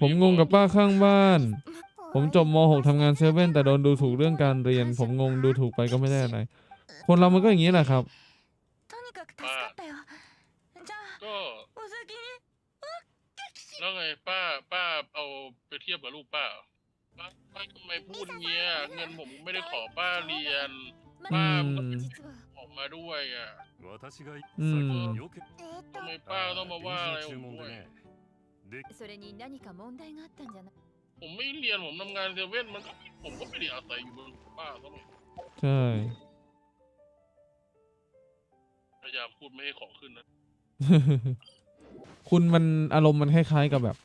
ผมงงกับป้าข้างบ้าน ผมจบม .6 ทำงานเซเว่นแต่โดนดูถูกเรื่องการเรียน ผมงงดูถูกไปก็ไม่ได้อะไร คนเรามันก็อย่างนี้แหละครับ とにかく助かったよじゃあ ก็ お先に แล้วไงป้า ป้าเอาไปเทียบกับลูกป้าเหรอป้าป้าทำไมพูดเงี้ย เงินผมไม่ได้ขอป้าเรียน อื ป้า ม 実は ออกมาด้วยอ่ะ 私がうんさっきよくえーっ ทำไมป้าต้องมาว่าอะไรผมด้วย でとそれに何か問題があったんじゃない ผมไม่เรียนผมทำงานเซเว่นมันก็ผมก็ไม่ได้อาศัยอยู่บนป้าเท่าไหร่ ใช่ พยายามพูดไม่ให้ของขึ้นนะ คุณมันอารมณ์มันคล้ายๆกับแบบ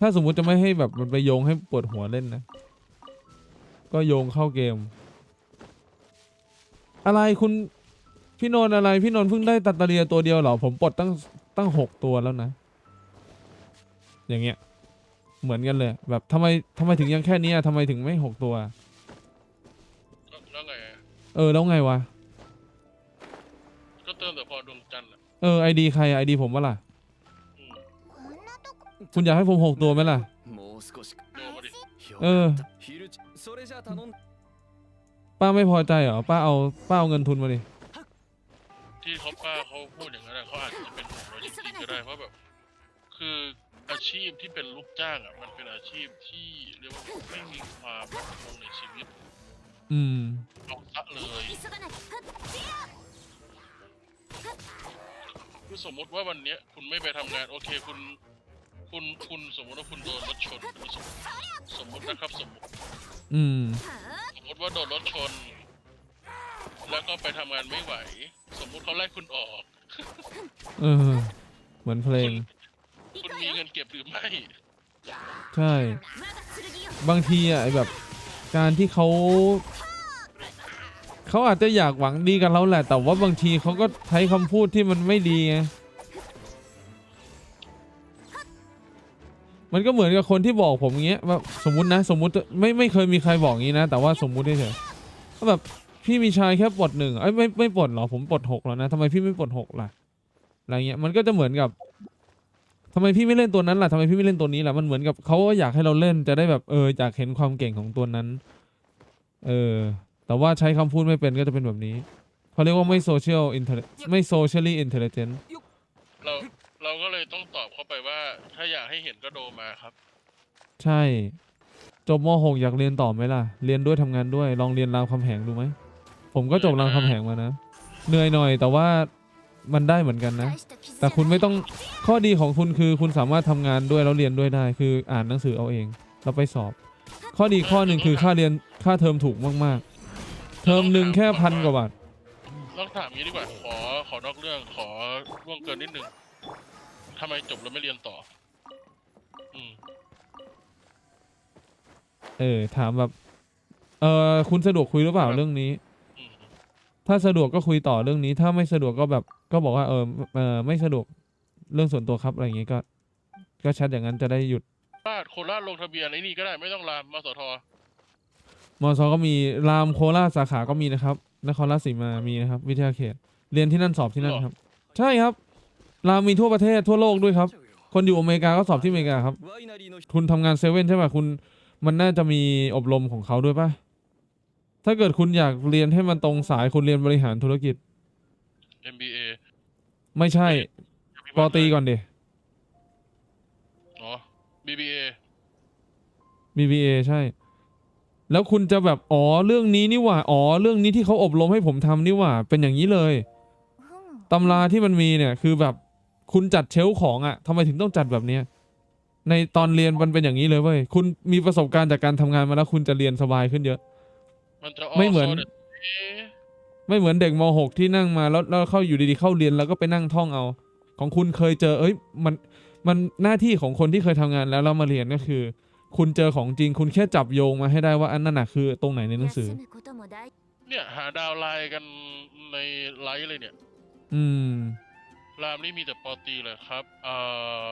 ถ้าสมมุติจะไม่ให้แบบมันไปโยงให้ปวดหัวเล่นนะ ก็โยงเข้าเกม อะไรคุณพี่นนท์อะไร พี่นนท์เพิ่งได้ตัตเตเรียตัวเดียวเหรอ ผมปลดตั้งตั้งหกตัวแล้วนะ อย่างเงี้ย เหมือนกันเลย แบบทำไมทำไมถึงยังแค่เนี้ยทำไมถึงไม่หกตัว แล้วแล้วไงอะ เออแล้วไงวะ ก็เติมแต่พอดวงจันทร์อ่ะ เออไอดีใครไอดีผมวะล่ะ อืม こんなとこ คุณอยากให้ผมหกตัวไหมล่ะ もう少し โดนมาดิ เออ 昼ちそれじゃ頼ん ป้าไม่พอใจเหรอ ป้าเอาป้าเอาเงินทุนมาดิ ที่เขาป้าเขาพูดอย่างนั้นอะเขาอาจจะเป็นห่วงเราจริงๆก็ได้เพราะแบบ คือ อาชีพที่เป็นลูกจ้างอ่ะ มันเป็นอาชีพที่เรียกว่าไม่มีความมั่นคงในชีวิต อืม เอาซะเลย 急がないふっ คือสมมติว่าวันเนี้ย คุณไม่ไปทำงาน โอเคคุณ คุณคุณสมมติว่าคุณโดนรถชนสมมติสมมตินะครับ สมมติ อืม สมมติว่าโดนรถชน แล้วก็ไปทำงานไม่ไหว สมมุติเขาไล่คุณออก เออ เหมือนเพลง คุณ คุณมีเงินเก็บหรือไม่ ใช่ บางทีอะแบบการที่เขาเขาอาจจะอยากหวังดีกับเราแหละ แต่ว่าบางทีเขาก็ใช้คำพูดที่มันไม่ดีไงมันก็เหมือนกับคนที่บอกผมเงี้ยว่าสมมตินะสมมติไม่ไม่เคยมีใครบอกงี้นะ แต่ว่าสมมุติเฉยก็แบบพี่มีชายแค่ปลดหนึ่งไอ้ไม่ไม่ปลดหรอผมปลดหกแล้วนะทำไมพี่ไม่ปลดหกล่ะอะไรเงี้ยมันก็จะเหมือนกับ ทำไมพี่ไม่เล่นตัวนั้นล่ะทำไมพี่ไม่เล่นตัวนี้ล่ะมันเหมือนกับเขาก็อยากให้เราเล่นจะได้แบบเอออยากเห็นความเก่งของตัวนั้น เออ แต่ว่าใช้คำพูดไม่เป็นก็จะเป็นแบบนี้เขาเรียกว่าไม่โซเชียลอินเทลไม่ socially intelligent เราเราก็เลยต้องตอบเขาไปว่า ถ้าอยากให้เห็นก็โดมาครับ ใช่ จบม .6 อยากเรียนต่อไหมล่ะ เรียนด้วยทำงานด้วย ลองเรียนรามคำแหงดูไหมผมก็จบรามคำแหงมานะเหนื่อยหน่อยแต่ว่า มันได้เหมือนกันนะ แต่คุณไม่ต้องข้อดีของคุณคือคุณสามารถทำงานด้วยแล้วเรียนด้วยได้ คืออ่านหนังสือเอาเองเราไปสอบ ข้อดีข้อหนึ่งคือค่าเรียนค่าเทอมถูกมากๆ เทอมหนึ่งแค่พันกว่าบาทต้องถามงี้ดีกว่าขอขอนอกเรื่องขอร่วงเกินนิดนึงทำไมจบแล้วไม่เรียนต่อ อืมเออถามแบบ เออคุณสะดวกคุยหรือเปล่าเรื่องนี้ ถ้าสะดวกก็คุยต่อเรื่องนี้ ถ้าไม่สะดวกก็แบบ ก็บอกว่าเออเออไม่สะดวกเรื่องส่วนตัวครับอะไรอย่างงี้ก็ ก็แชทอย่างนั้นจะได้หยุดลาดโคราชลงทะเบียนไอ้นี่ก็ได้ไม่ต้องรามมสทมอซอก็มีรามโคราชสาขาก็มีนะครับ นครราชสีมามีนะครับ วิทยาเขต เรียนที่นั่นสอบที่นั่นครับ ใช่ครับ รามมีทั่วประเทศทั่วโลกด้วยครับ คนอยู่อเมริกาก็สอบที่อเมริกาครับ คุณทำงานเซเว่นใช่ไหมคุณ มันน่าจะมีอบรมของเขาด้วยป่ะ ถ้าเกิดคุณอยากเรียนให้มันตรงสายคุณเรียนบริหารธุรกิจ MBA ไม่ใช่ปอตรีก่อนดิ อ๋อ BBA BBA ใช่ แล้วคุณจะแบบ อ๋อ เรื่องนี้นี่หว่า อ๋อ เรื่องนี้ที่เขาอบรมให้ผมทำนี่หว่า เป็นอย่างนี้เลยふんตำราที่มันมีเนี่ย คือแบบคุณจัดเชลฟ์ของอะ่ะทำไมถึงต้องจัดแบบเนี้ยในตอนเรียนมันเป็นอย่างนี้เลยเว้ย คุณมีประสบการณ์จากการทำงานมาแล้ว คุณจะเรียนสบายขึ้นเยอะ มันจะไม่เหมือน also that เอ๊ะ ไม่เหมือนเด็กม .6 ที่นั่งมาแล้วแล้วเข้าอยู่ดีๆเข้าเรียนแล้วก็ไปนั่งท่องเอา ของคุณเคยเจอ เอ้ยมันมันหน้าที่ของคนที่เคยทำงานแล้วเรามาเรียนก็คือ คุณเจอของจริงคุณแค่จับโยงมาให้ได้ว่าอันนั้นน่ะคือตรงไหนในหนังสือ เนี่ยหาดาวไลน์กันในไลฟ์เลยเนี่ย อืม รามนี่มีแต่ปอตีเลยครับเอ่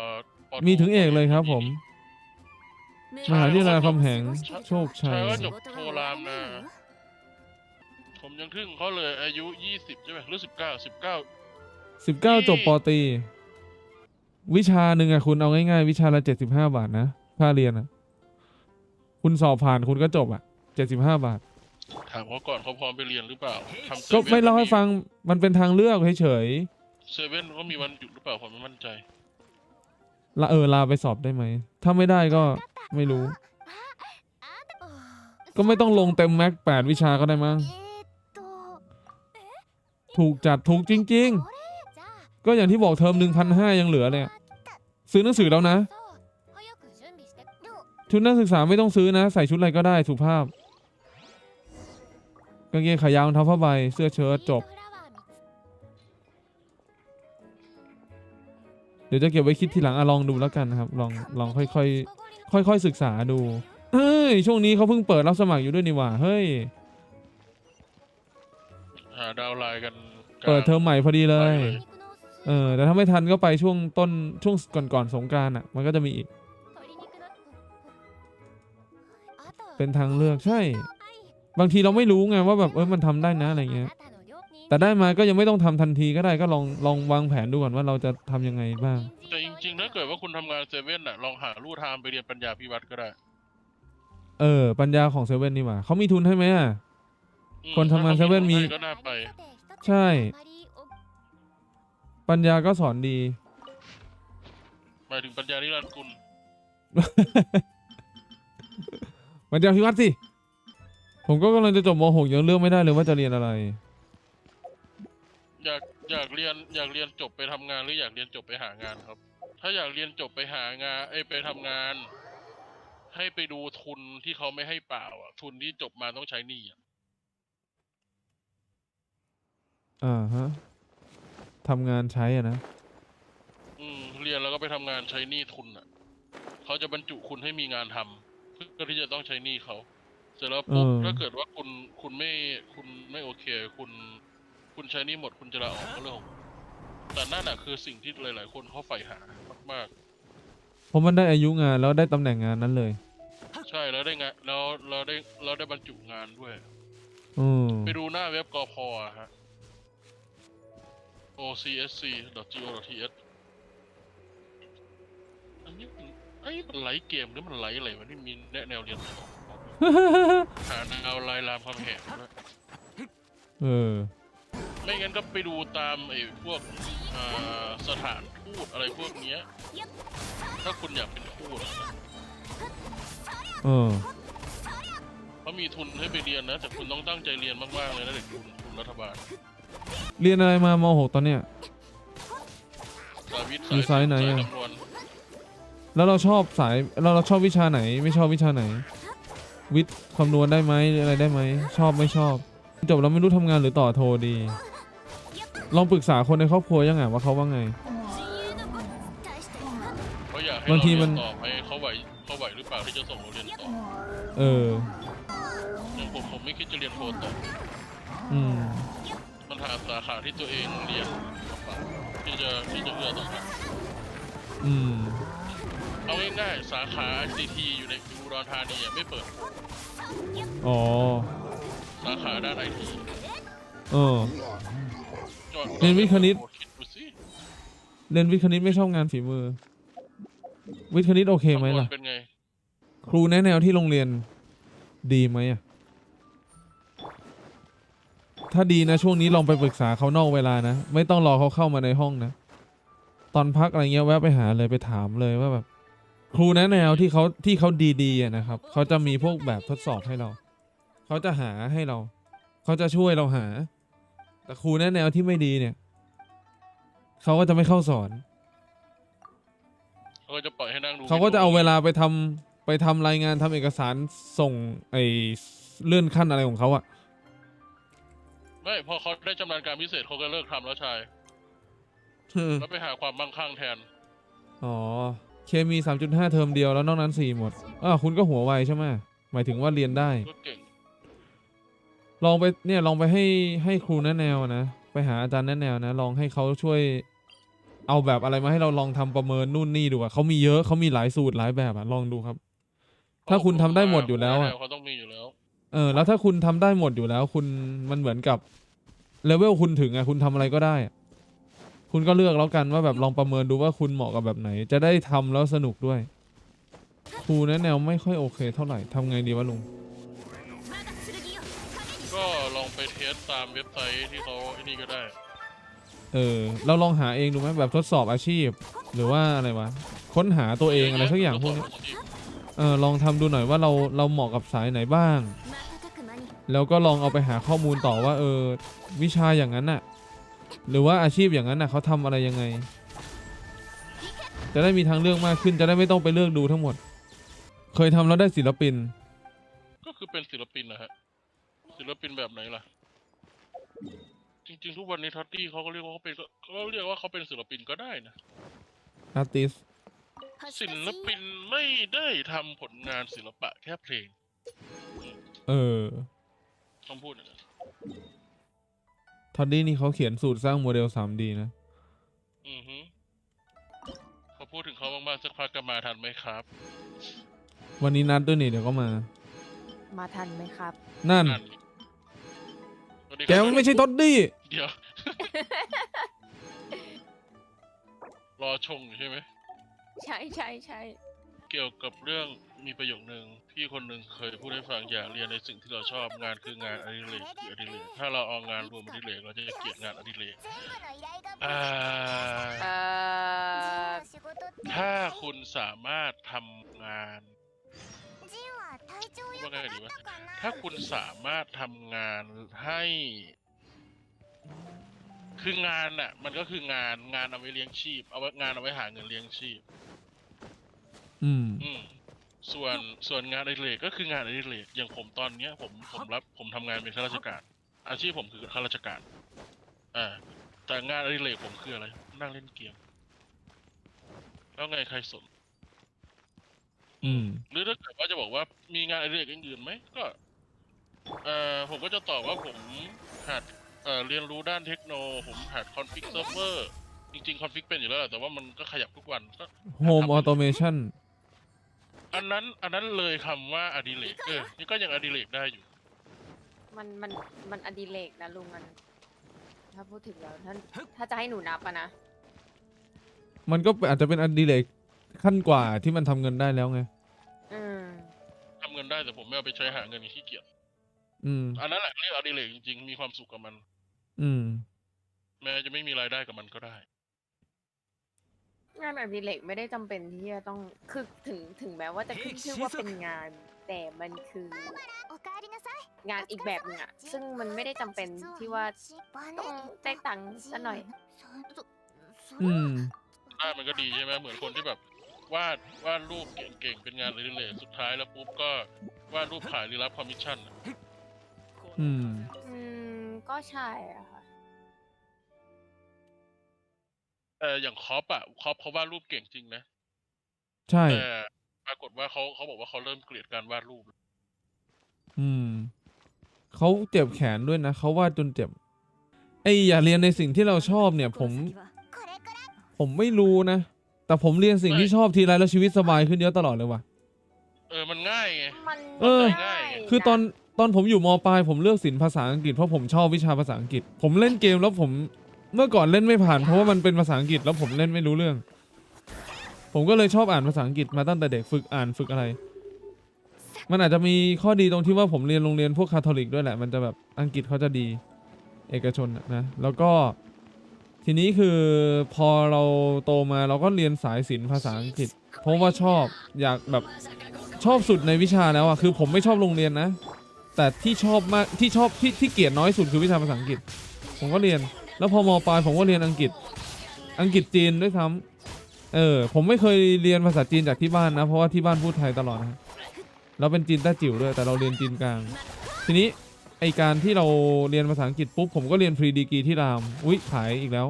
อมีถึงเอกเลยครับ ผมมหาวิทยาลัยคำแหงโชคชัย ใช่ว่าจบโทรามนะ ผมยังทึ่งเขาเลยอายุยี่สิบใช่ไหมหรือสิบเก้าสิบเก้าสิบเก้าจบปอตรีวิชาหนึ่งอะคุณเอาง่ายๆ วิชาละเจ็ดสิบห้าบาทนะค่าเรียนอะคุณสอบผ่านคุณก็จบอะเจ็ดสิบห้าบาท ถามเขาก่อนเขาพร้อมไปเรียนหรือเปล่าทำซก็ว่นไม่เล่าให้ฟังมันเป็นทางเลือกเฉยเซเว่นก็มีวันหยุดหรือเปล่าผมไม่มั่นใจๆละเออลาไปสอบได้ไหม ถ้าไม่ได้ก็ไม่รู้ ก็ไม่ต้องลงเต็มแม็กแปดวิชาก็ได้มั้ง ถูกจัดถูกจริง ๆ ก็อย่างที่บอกเทอมหนึ่งพันห้ายังเหลือเลยซื้อหนังสือแล้วนะ ชุดนักศึกษาไม่ต้องซื้อนะ ใส่ชุดอะไรก็ได้สุภาพกางเกงขายาวรองเท้าผ้าใบเสื้อเชิ้ตจบ เดี๋ยวจะเก็บไว้คิดทีหลังอะลองดูแล้วกันนะครับ ลองลองค่อยๆค่อยๆศึกษาดูเฮ้ยช่วงนี้เขาเพิ่งเปิดรับสมัครอยู่ด้วยนี่หว่าเฮ้ย หาดาวน์ไลน์กันกลางเปิดเทอมใหม่พอดีเลยไปเลย เออ แต่ถ้าไม่ทันก็ไปช่วงต้นช่วงก่อนๆสงกรารอะ มันก็จะมีอีก เป็นทางเลือกใช่ บางทีเราไม่รู้ไงว่าแบบเออมันทำได้นะอะไรเงี้ย แต่ได้มาก็ยังไม่ต้องทำทันทีก็ได้ก็ลองลองวางแผนดูก่อนว่าเราจะทำยังไงบ้าง แต่จริงๆถ้าเกิดว่าคุณทำงานเซเว่นน่ะลองหาลู่ทางไปเรียนปัญญาพิวัตรก็ได้ เออ ปัญญาของเซเว่นนี่หว่าเขามีทุนให้ไหมอะอื คนทำงานถ้เซเว่นมี ก็น่าไปใช่ ปัญญาก็สอนดี หมายถึงปัญญานิรันดร์กุลปัญญาพิวัตรสิ ผมก็กำลังจะจบม .6 ยังเลือกไม่ได้เลยว่าจะเรียนอะไร อยากอยากเรียนอยากเรียนจบไปทำงานหรืออยากเรียนจบไปหางานครับ ถ้าอยากเรียนจบไปหางานเอ้ยไปทำงาน ให้ไปดูทุนที่เขาไม่ให้เปล่าอะทุนที่จบมาต้องใช้หนี้อะ อ่าฮะทำงานใช้อะนะ อืมเรียนแล้วก็ไปทำงานใช้หนี้ทุนอะ เขาจะบรรจุคุณให้มีงานทำเพื่อที่จะต้องใช้หนี้เขา เสร็จแล้วปุ๊บเออ ถ้าเกิดว่าคุณคุณไม่คุณไม่โอเค คุณ คุณใช้หนี้หมดคุณจะลาออกก็เรื่องของคุณแต่นั่นน่ะคือสิ่งที่หลาย ๆ คนเขาใฝ่หามากเพราะมันได้อายุงานแล้วได้ตำแหน่งงานนั้นเลยๆ ใช่แล้วได้งานแล้วเราได้เราได้บรรจุงานด้วย อืมไปดูหน้าเว็บกอพอะฮะ ocsc.go.th อันนี้มันไอ้ยมันไลฟ์เกมหรือมันไลฟ์อะไรวะนี่มีแนะแนวเรียนต่อหาดาวไลน์รามคำแหงด้วยเออ ไม่งั้นก็ไปดูตามไอ้พวกอ่าสถานทูตอะไรพวกเนี้ย ถ้าคุณอยากเป็นทูตอะนะเออ เขามีทุนให้ไปเรียนนะ แต่คุณต้องตั้งใจเรียนมากๆเลยนะเด็กทุนทุนรัฐบาล เรียนอะไรมาม .6 ตอนเนี้ย สายวิทย์อยู่สายไหนอะสายคำนวณแล้วเราชอบสาย เราเราชอบวิชาไหน ไม่ชอบวิชาไหน วิทย์คำนวณได้ไหมหรืออะไรได้ไหม ชอบไม่ชอบ จบแล้วไม่รู้ทำงานหรือต่อโทดี ลองปรึกษาคนในครอบครัวยังไงว่าเขาว่าไง เขาอยากให้บางเราทีเรีมัยนนต่อไหมเขาไหวเขาไหวหรือเปล่าที่จะส่งเราเรียนต่อเออ อย่างผมผมไม่คิดจะเรียนโทต่ออืม มันหาสาขาที่ตัวเองเรียนที่จะที่จะเลือกต่อไปอืม เอาง่ายๆสาขา ICT อยู่ในอุดรธานีอะไม่เปิด อ๋อ สาขาด้านไอทีเออเรียนวิทย์คณิตคิดดูสิเรียนวิทย์คณิตไม่ชอบงานฝีมือ วิทย์คณิตโอเคไหมคำนวณล่ะ เป็นไง ครูแนะแนวที่โรงเรียนดีไหมอะ ถ้าดีนะช่วงนี้ลองไปปรึกษาเขานอกเวลานะ ไม่ต้องรอเขาเข้ามาในห้องนะ ตอนพักอะไรเงี้ยแวะไปหาเลยไปถามเลยว่าแบบ ครูแนะแนวที่เขาที่เขาดีๆอะนะครับเขาจะมีพวกแบบทดสอบให้เรา เขาจะหาให้เรา เขาจะช่วยเราหา แต่ครูแนะแนวที่ไม่ดีเนี่ยเขาก็จะไม่เข้าสอน เขาก็จะปล่อยให้นั่งดูเขาก็จะเอาเวลาไปทำไปทำรายงานทำเอกสารส่งไอเลื่อนขั้นอะไรของเขาอะ ไม่พอเขาได้ชำนาญการพิเศษเขาก็เลิกทำแล้วชาย แล้วไปหาความมั่งคั่งแทน อ๋อ เคมีสามจุดห้าเทอมเดียวแล้วนอกนั้นสี่หมดอ่าคุณก็หัวไวใช่ไหมหมายถึงว่าเรียนได้ก็เก่งลองไปเนี่ยลองไปให้ให้ครูแนะแนวนะ ไปหาอาจารย์แนะแนวนะ ลองให้เขาช่วย เอาแบบอะไรมาให้เราลองทำประเมินนู่นนี่ดูอะเขามีเยอะเขามีหลายสูตรหลายแบบอะลองดูครับ ถ้าคุณทำได้หมดอยู่แล้วอะเขาต้องมีอยู่แล้ว เออแล้วถ้าคุณทำได้หมดอยู่แล้ว คุณมันเหมือนกับเลเวลคุณถึงอะคุณทำอะไรก็ได้อะ คุณก็เลือกแล้วกันว่าแบบลองประเมินดูว่าคุณเหมาะกับแบบไหน จะได้ทำแล้วสนุกด้วยครูแนะแนวไม่ค่อยโอเคเท่าไหร่ทำไงดีวะลุง 我が剣よ影に ก็ลองไปเทสตามเว็บไซต์ที่เขาไอ้นี่ก็ได้ เออ เราลองหาเองดูไหมแบบทดสอบอาชีพ หรือว่าอะไรวะ ค้นหาตัวเองอะไรสักอย่างพวกนี้ เออลองทำดูหน่อยว่าเราเราเหมาะกับสายไหนบ้าง แล้วก็ลองเอาไปหาข้อมูลต่อว่าเออวิชาอย่างนั้นน่ะหรือว่าอาชีพอย่างนั้นน่ะเขาทำอะไรยังไง จะได้มีทางเลือกมากขึ้นจะได้ไม่ต้องไปเลือกดูทั้งหมด เคยทำแล้วได้ศิลปิน ก็คือเป็นศิลปินนะฮะศิลปินแบบไหนล่ะ จริง ๆ ทุกวันนี้ทัตตี้เขาก็เรียกว่าเขาเป็นก็เรียกว่าเขาเป็นศิลปินก็ได้นะอาร์ติส ศิลปินไม่ได้ทำผลงานศิลปะแค่เพลงเออต้องพูดอย่างนั้นทอดดี้นี่เขาเขียนสูตรสร้างโมเดล 3D นะ อือฮึพอพูดถึงเขามากๆสักพักก็มาทันไหมครับ วันนี้นัดด้วยนี่เดี๋ยวก็มา มาทันไหมครับ นั่นนั่นสวัสดีคแกรับมันไม่ใช่ทอดดี้เดี๋ยว รอชงอยู่ใช่ไหม ใช่ใช่ใช่เกี่ยวกับเรื่องมีประโยคนึงพี่คนหนึ่งเคยพูดให้ฟังอย่าเรียนในสิ่งที่เราชอบงานคืองานอดิเรกคืออดิเรกถ้าเราเอางานรวมอดิเรกเราจะเกลียดงานอดิเรกอ่าอ่อถ้าคุณสามารถทำงานว่าไงดีวะถ้าคุณสามารถทำงานให้ คืองานน่ะ มันก็คืองานงานเอาไว้เลี้ยงชีพ เอาไว้งานเอาไว้หาเงินเลี้ยงชีพ อืม อืมส่วนส่วนงานอดิเรกก็คืองานอดิเรกอย่างผมตอนเนี้ย ผมผมรับผมทำงานเป็นข้าราชการ อาชีพผมคือข้าราชการอ่าแต่งานอดิเรกผมคืออะไร นั่งเล่นเกม แล้วไงใครสน อืม หรือถ้าเกิดว่าจะบอกว่ามีงานอดิเรกอื่นๆไหมก็เอ่อผมก็จะตอบว่าผมหัดเอ่อเรียนรู้ด้านเทคโนผมหัดคอนฟิกเซิร์ฟเวอร์จริงๆคอนฟิกเป็นอยู่แล้วแหละแต่ว่ามันก็ขยับทุกวันก็ Home Automation อันนั้น อันนั้นเลยคำว่าอดิเรกเออ นี่ก็ยังอดิเรกได้อยู่ มันมันมันอดิเรกนะลุงมัน ถ้าพูดถึงแล้วถ้าถ้าจะให้หนูนับอะนะมันก็อาจจะเป็นอดิเรกขั้นกว่าที่มันทำเงินได้แล้วไง อืมทำเงินได้แต่ผมไม่เอาไปใช้หาเงินขี้เกียจ อืม อันนั้นแหละเรียกอดิเรกจริงๆ มีความสุขกับมัน อืม แม้จะไม่มีรายได้กับมันก็ได้ งานอดิเรกไม่ได้จำเป็นที่จะต้องคือถึงถึงแม้ว่าจะขึ้นชื่อว่าเป็นงาน แต่มันคืองานอีกแบบหนึงอะซึ่งมันไม่ได้จำเป็นที่ว่าต้องได้ตังค์ซะหน่อยอืมได้มันก็ดีใช่ไหมเหมือนคนที่แบบวาดวาดรูปเก่งๆเป็นงานอดิเรกสุดท้ายแล้วปุ๊บก็วาดรูปขายหรือรับคอมมิชชั่นอะอืม อืมก็ใช่อะค่ะ แต่อย่างคอปอะคอปเขาวาดรูปเก่งจริงนะใช่ แต่ปรากฏว่าเขาเขาบอกว่าเขาเริ่มเกลียดการวาดรูป อืมเขาเจ็บแขนด้วยนะเขาวาดจนเจ็บไอ้อย่าเรียนในสิ่งที่เราชอบเนี่ย ผม ผมไม่รู้นะ แต่ผมเรียนสิ่งที่ชอบทีไรแล้วชีวิตสบายขึ้นเยอะตลอดเลยว่ะ เออมันง่ายไงมันเออ ง่ายคือตอนตอนผมอยู่มปลายผมเลือกศิลป์ภาษาอังกฤษเพราะผมชอบวิชาภาษาอังกฤษ ผมเล่นเกมแล้วผม เมื่อก่อนเล่นไม่ผ่านเพราะว่ามันเป็นภาษาอังกฤษแล้วผมเล่นไม่รู้เรื่อง ผมก็เลยชอบอ่านภาษาอังกฤษมาตั้งแต่เด็กฝึกอ่านฝึกอะไร มันอาจจะมีข้อดีตรงที่ว่าผมเรียนโรงเรียนพวกคาทอลิกด้วยแหละมันจะแบบอังกฤษเขาจะดีเอกชนนะนะแล้วก็ทีนี้คือพอเราโตมาเราก็เรียนสายศิลป์ภาษาอังกฤษ เพราะว่าชอบอยากแบบชอบสุดในวิชาแล้วอะคือผมไม่ชอบโรงเรียนนะ แต่ที่ชอบมากที่ชอบที่ที่เกลียดน้อยสุดคือวิชาภาษาอังกฤษ ผมก็เรียน แล้วพอมปลายผมก็เรียนอังกฤษ อังกฤษจีนด้วยซ้ำเออ ผมไม่เคยเรียนภาษาจีนจากที่บ้านนะ เพราะว่าที่บ้านพูดไทยตลอดนะเราเป็นจีนแต้จิ๋วด้วย แต่เราเรียนจีนกลาง ทีนี้ไอการที่เราเรียนภาษาอังกฤษปุ๊บผมก็เรียนพรีดีกีที่ราม อุ๊ยขายอีกแล้ว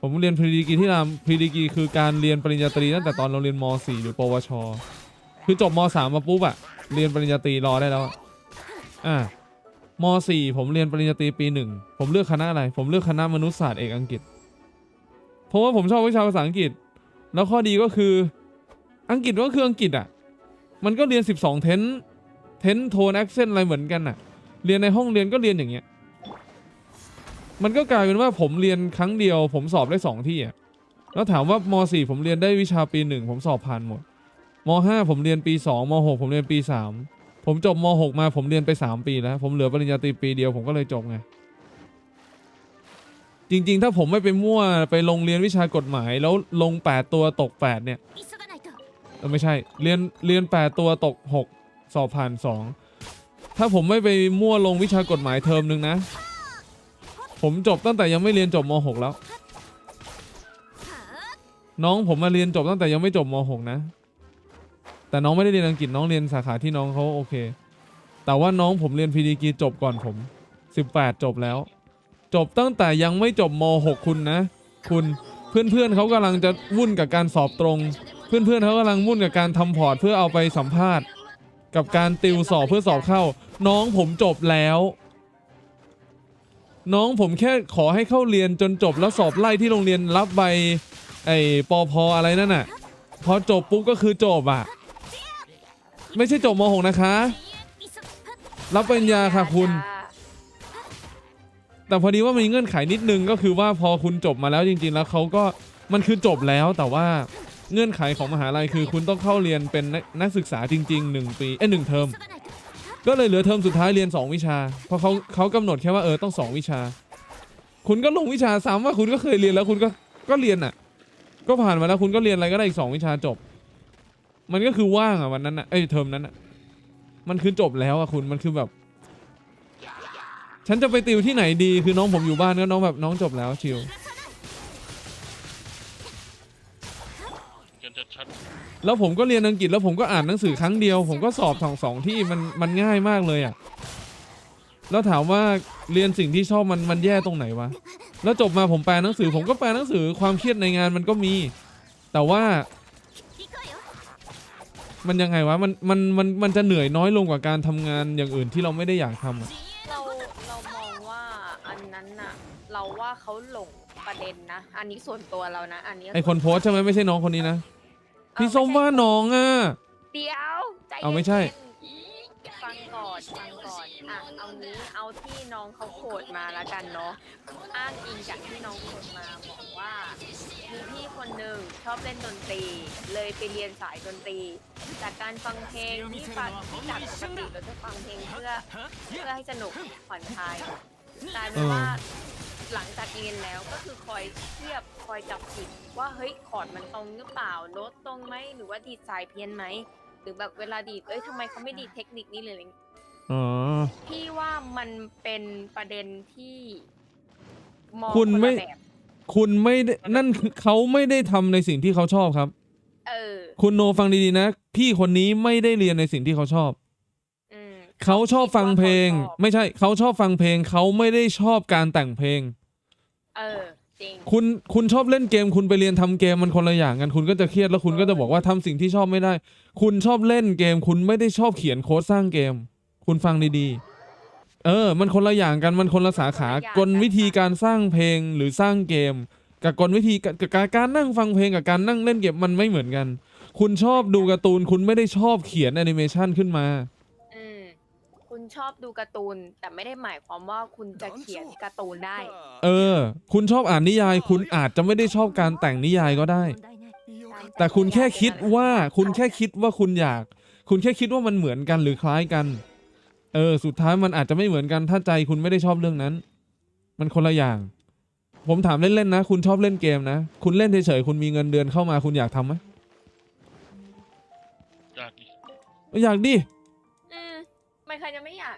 ผมเรียนพรีดีกีที่ราม พรีดีกีคือการเรียนปริญญาตรีตั้งแต่ตอนเราเรียนม .4 หรือปวช คือจบม .3 มาปุ๊บอะเรียนปริญญาตรีรอได้แล้วอะอ่า มสี่ผมเรียนปริญญาตรีปีหนึ่งผมเลือกคณะอะไร ผมเลือกคณะมนุษยศาสตร์เอกอังกฤษ เพราะว่าผมชอบวิชาภาษาอังกฤษ แล้วข้อดีก็คืออังกฤษก็คืออังกฤษอะ มันก็เรียน 12 เทนเทนโทนแอคเซนต์อะไรเหมือนกันอะ เรียนในห้องเรียนก็เรียนอย่างเงี้ย มันก็กลายเป็นว่าผมเรียนครั้งเดียว ผมสอบได้สองที่อะ แล้วถามว่ามสี่ผมเรียนได้วิชาปีหนึ่งผมสอบผ่านหมดมห้าผมเรียนปีสองมหกผมเรียนปีสาม ผมจบมหกมาผมเรียนไปสามปีแล้ว ผมเหลือปริญญาตรีปีเดียวผมก็เลยจบไง จริง ๆ ถ้าผมไม่ไปมั่วไปลงเรียนวิชากฎหมาย แล้วลง 8 ตัวตก 8 เนี่ยเออไม่ใช่ เรียนเรียน 8 ตัวตก 6 สอบผ่าน 2 ถ้าผมไม่ไปมั่วลงวิชากฎหมายเทอมหนึ่งนะ ผมจบตั้งแต่ยังไม่เรียนจบม .6 แล้ว น้องผมมาเรียนจบตั้งแต่ยังไม่จบม .6 นะ แต่น้องไม่ได้เรียนอังกฤษน้องเรียนสาขาที่น้องเขาโอเค แต่ว่าน้องผมเรียนพีดีกีจบก่อนผม 18 จบแล้ว จบตั้งแต่ยังไม่จบม .6 คุณนะ คุณเพื่อนๆเขากำลังจะวุ่นกับการสอบตรง เพื่อนๆเขากำลังวุ่นกับการทำพอร์ตเพื่อเอาไปสัมภาษณ์ กับการติวสอบเพื่อสอบเข้า น้องผมจบแล้ว น้องผมแค่ขอให้เข้าเรียนจนจบแล้วสอบไล่ที่โรงเรียนรับใบไอ้ปอพออะไรนั่นน่ะพอจบปุ๊บก็คือจบอะ ไม่ใช่จบม .6 นะคะ รับปริญญาค่ะคุณ แต่พอดีว่ามีเงื่อนไขนิดนึงก็คือว่าพอคุณจบมาแล้วจริง ๆ แล้วเขาก็มันคือจบแล้วแต่ว่าเงื่อนไขของมหาลัยคือคุณต้องเข้าเรียนเป็นนักศึกษาจริงๆหนึ่งปีเอ้ยหนึ่งเทอมก็เลยเหลือเทอมสุดท้ายเรียน 2 วิชา เพราะเขาเขากำหนดแค่ว่าเออต้อง 2 วิชา คุณก็ลงวิชาซ้ำว่าคุณก็เคยเรียนแล้วคุณก็ก็เรียนอะ ก็ผ่านมาแล้วคุณก็เรียนอะไรก็ได้อีกสองวิชาจบ มันก็คือว่างอะวันนั้นอะเอ้ยเทอมนั้นอะมันคือจบแล้วอะคุณมันคือแบบ ฉันจะไปติวที่ไหนดีคือน้องผมอยู่บ้านก็น้องแบบน้องจบแล้วชิวกันชัดแล้วผมก็เรียนอังกฤษแล้วผมก็อ่านหนังสือครั้งเดียว ผมก็สอบสองสองที่มันมันง่ายมากเลยอะแล้วถามว่าเรียนสิ่งที่ชอบมันมันแย่ตรงไหนวะแล้วจบมาผมแปลหนังสือ ผมก็แปลหนังสือความเครียดในงานมันก็มี แต่ว่า มันยังไงวะมันมันมันมันจะเหนื่อยน้อยลงกว่าการทำงานอย่างอื่นที่เราไม่ได้อยากทำอะเราเรามองว่าอันนั้นน่ะ เราว่าเขาหลงประเด็นนะ อันนี้ส่วนตัวเรานะ อันนี้ไอคนโพสต์ใช่ไหมไม่ใช่น้องคนนี้นะเออพี่ส้มว่าน้องอะ เดียวใจเอาไม่ใช่ เย็นๆฟังก่อนฟังก่อนอะ เอานี้เอาที่น้องเขาโคดมาละกันเนาะอ้างอิงจากที่น้องโคดมาบอกว่ามีพี่คนหนึ่งชอบเล่นดนตรี เลยไปเรียนสายดนตรี จากการฟังเพลงที่ฟังจากปกติเราจะฟังเพลงเพื่อเพื่อให้สนุกผ่อนคลายกลายเป็นว่าหลังจากเรียนแล้วก็คือคอยเทียบคอยจับผิดว่าเฮ้ยคอร์ดมันตรงหรือเปล่าโน้ตตรงไหมหรือว่าดีดสายเพี้ยนไหมหรือแบบเวลาดีดเอ้ยทำไมเขาไม่ดีดเทคนิคนี้เลย อะไรเงี้ยอ๋อพี่ว่ามันเป็นประเด็นที่มองคุณนละไม่ แบบคุณไม่ได้นั่นคือเขาไม่ได้ทำในสิ่งที่เขาชอบครับ เออ คุณโนฟังดีๆนะ พี่คนนี้ไม่ได้เรียนในสิ่งที่เขาชอบ อืม เขาชอบฟังเพลงคิดว่าขาชอบ ไม่ใช่ เขาชอบฟังเพลง เขาไม่ได้ชอบการแต่งเพลง เออ จริง คุณคุณชอบเล่นเกม คุณไปเรียนทำเกมมันคนละอย่างกัน คุณก็จะเครียดแล้วคุณก็จะบอกว่าทำสิ่งที่ชอบไม่ได้ คุณชอบเล่นเกม คุณไม่ได้ชอบเขียนโค้ดสร้างเกม คุณฟังดีๆ เออ มันคนละอย่างกัน มันคนละสาขาคนละอย่างกลวิธีการสร้างเพลงหรือสร้างเกม กับกลวิธีกับกับการการนั่งฟังเพลงกับการนั่งเล่นเกมมันไม่เหมือนกัน คุณชอบดูการ์ตูน คุณไม่ได้ชอบเขียนแอนิเมชันขึ้นมา อืมคุณชอบดูการ์ตูน แต่ไม่ได้หมายความว่าคุณจะเขียนการ์ตูนได้ เออ คุณชอบอ่านนิยาย คุณอาจจะไม่ได้ชอบการแต่งนิยายก็ได้ แต่คุณแค่คิดว่า คุณแค่คิดว่าคุณอยาก คุณแค่คิดว่ามันเหมือนกันหรือคล้ายกัน เออ สุดท้ายมันอาจจะไม่เหมือนกันถ้าใจคุณไม่ได้ชอบเรื่องนั้น มันคนละอย่าง ผมถามเล่นๆนะ คุณชอบเล่นเกมนะ คุณเล่นเฉยๆคุณมีเงินเดือนเข้ามาคุณอยากทำไหมๆอยากดิอยากดิ อืมไม่ใครจะไม่อยาก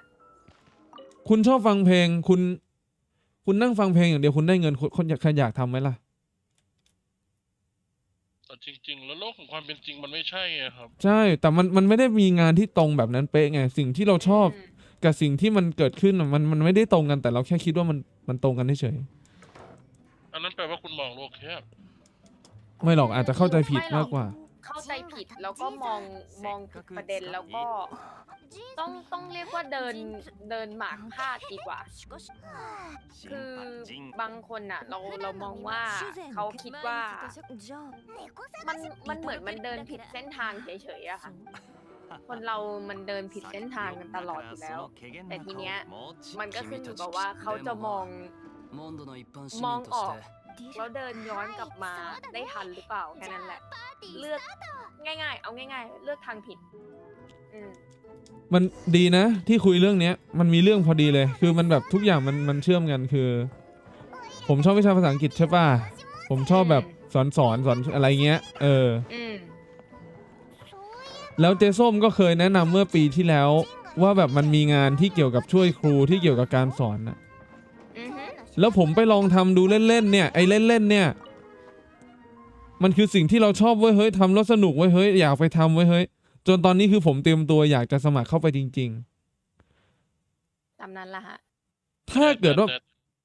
คุณชอบฟังเพลง คุณ คุณนั่งฟังเพลงอย่างเดียวคุณได้เงินคุณคุณอยากใครอยากทำไหมล่ะ แต่จริง ๆ แล้วโลกของความเป็นจริงมันไม่ใช่ไงครับ ใช่ แต่มันมันไม่ได้มีงานที่ตรงแบบนั้นเป๊ะไง สิ่งที่เราชอบอืมกับสิ่งที่มันเกิดขึ้นน่ะมันมันไม่ได้ตรงกันแต่เราแค่คิดว่ามันมันตรงกันเฉยอันนั้นแปลว่าคุณมองโลกแคบๆไม่หรอกอาจจะเข้าใจผิดมากกว่า เข้าใจผิดแล้วก็มองมองผิดประเด็นแล้วก็ต้องต้องเรียกว่าเดินเดินหมากพลาดดีกว่า คือบางคนอะเราเรามองว่าเขาคิดว่ามันมันเหมือนมันเดินผิดเส้นทางเฉยๆอะค่ะคนเรามันเดินผิดเส้นทางกันตลอดอยู่แล้ว แต่ทีเนี้ยมันก็ขึ้นอยู่กับว่าเขาจะมองมองออก แล้วเดินย้อนกลับมาได้ทันหรือเปล่าแค่นั้นแหละ เลือกง่าย ๆ เอาง่าย ๆ เลือกทางผิด อืมมันดีนะ ที่คุยเรื่องเนี้ย มันมีเรื่องพอดีเลย คือมันแบบทุกอย่างมันมันเชื่อมกันคือ ผมชอบวิชาภาษาอังกฤษใช่ป่ะผมชอบแบบสอนสอนสอนอะไรเงี้ย เออ อืมแล้วเจส้มก็เคยแนะนำเมื่อปีที่แล้ว ว่าแบบมันมีงานที่เกี่ยวกับช่วยครูที่เกี่ยวกับการสอนนะอือฮึ แล้วผมไปลองทำดูเล่นๆเนี่ยไอ้เล่นๆเนี่ย มันคือสิ่งที่เราชอบเว้ยเฮ้ยทำแล้วสนุกเว้ยเฮ้ยอยากไปทำเว้ยเฮ้ยจนตอนนี้คือผมเตรียมตัวอยากจะสมัครเข้าไปจริง ตามนั้นละฮะ ๆ ถ้าเกิดว่าแต่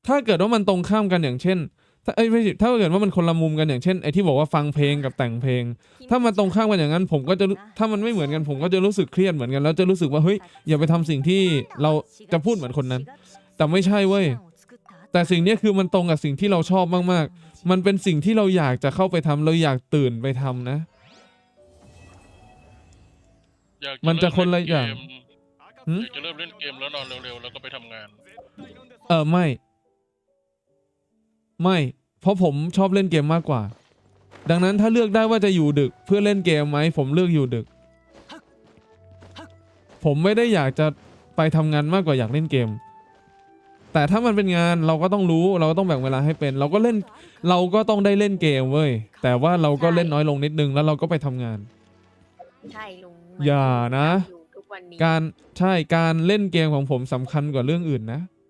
ถ้าเกิดว่ามันตรงข้ามกันอย่างเช่น ถ้าเอ้ยไม่ใช่ถ้าเกิดว่ามันคนละมุมกันอย่างเช่นไอ้ที่บอกว่าฟังเพลงกับแต่งเพลง ถ้ามันตรงข้ามกันอย่างนั้น ผมก็จะรู้ถ้ามันไม่เหมือนกันผมก็จะรู้สึกเครียดเหมือนกันแล้วจะรู้สึกว่าเฮ้ยอย่าไปทำสิ่งที่เราจะพูดเหมือนคนนั้น แต่ไม่ใช่เว้ย แต่สิ่งเนี้ยคือมันตรงกับสิ่งที่เราชอบมากๆ มันเป็นสิ่งที่เราอยากจะเข้าไปทำเราอยากตื่นไปทำนะ อยากมันจะคนละเริ่อย่างเกมหืม อยากจะเริ่มเล่นเกมแล้วนอนเร็วๆ แล้วก็ไปทำงาน เออไม่ ไม่ เพราะผมชอบเล่นเกมมากกว่า ดังนั้นถ้าเลือกได้ว่าจะอยู่ดึกเพื่อเล่นเกมไหมผมเลือกอยู่ดึก ผมไม่ได้อยากจะไปทำงานมากกว่าอยากเล่นเกม แต่ถ้ามันเป็นงานเราก็ต้องรู้เราก็ต้องแบ่งเวลาให้เป็น เราก็เล่นเราก็ต้องได้เล่นเกมเว้ยแต่ว่าเราก็เล่นน้อยลงนิดนึงแล้วเราก็ไปทำงาน ใช่ลุงอย่านะอยู่ทุกวันนี้ การใช่การเล่นเกมของผมสำคัญกว่าเรื่องอื่นนะอ